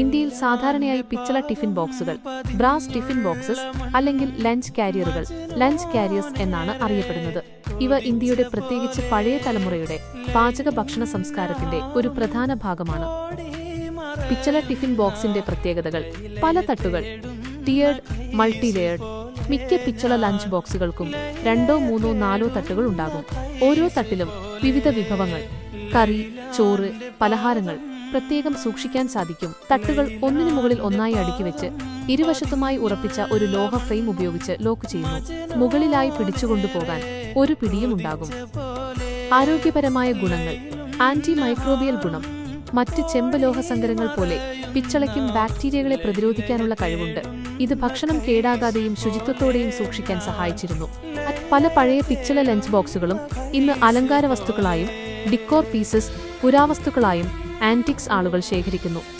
ഇന്ത്യയിൽ സാധാരണയായി പിച്ചള ടിഫിൻ ബോക്സുകൾ ബ്രാസ് ടിഫിൻ ബോക്സസ് അല്ലെങ്കിൽ ലഞ്ച് കാരിയറുകൾ ലഞ്ച് കാരിയേഴ്സ് എന്നാണ് അറിയപ്പെടുന്നത്. ഇവ ഇന്ത്യയുടെ പ്രത്യേകിച്ച് പഴയ തലമുറയുടെ പാചക ഭക്ഷണ സംസ്കാരത്തിന്റെ ഒരു പ്രധാന ഭാഗമാണ്. പിച്ചള ടിഫിൻ ബോക്സിന്റെ പ്രത്യേകതകൾ പല തട്ടുകൾ ടിയേർഡ് മൾട്ടി ലെയർഡ് മിക്ക പിച്ചള ലഞ്ച് ബോക്സുകൾക്കും രണ്ടോ മൂന്നോ നാലോ തട്ടുകൾ ഉണ്ടാകും. ഓരോ തട്ടിലും വിവിധ വിഭവങ്ങൾ കറി ചോറ് പലഹാരങ്ങൾ പ്രത്യേകം സൂക്ഷിക്കാൻ സാധിക്കും. തട്ടുകൾ ഒന്നിനു മുകളിൽ ഒന്നായി അടുക്കി വെച്ച് ഇരുവശത്തുമായി ഉറപ്പിച്ച ഒരു ലോഹ ഫ്രെയിം ഉപയോഗിച്ച് ലോക്ക് ചെയ്യുന്നു. മുകളിലായി പിടിച്ചുകൊണ്ടുപോകാൻ ഒരു പിടിയും ഉണ്ടാകും. ആരോഗ്യപരമായ ഗുണങ്ങൾ. ആന്റി മൈക്രോബിയൽ ഗുണം. മറ്റ് ചെമ്പ് ലോഹസങ്കരങ്ങൾ പോലെ പിച്ചളയ്ക്കും ബാക്ടീരിയകളെ പ്രതിരോധിക്കാനുള്ള കഴിവുണ്ട്. ഇത് ഭക്ഷണം കേടാകാതെയും ശുചിത്വത്തോടെയും സൂക്ഷിക്കാൻ സഹായിച്ചിരുന്നു. പല പഴയ പിച്ചള ലഞ്ച് ബോക്സുകളും ഇന്ന് അലങ്കാര വസ്തുക്കളായും ഡിക്കോർ പീസസ് പുരാവസ്തുക്കളായും ആന്റിക്സ് ആളുകൾ ശേഖരിക്കുന്നു.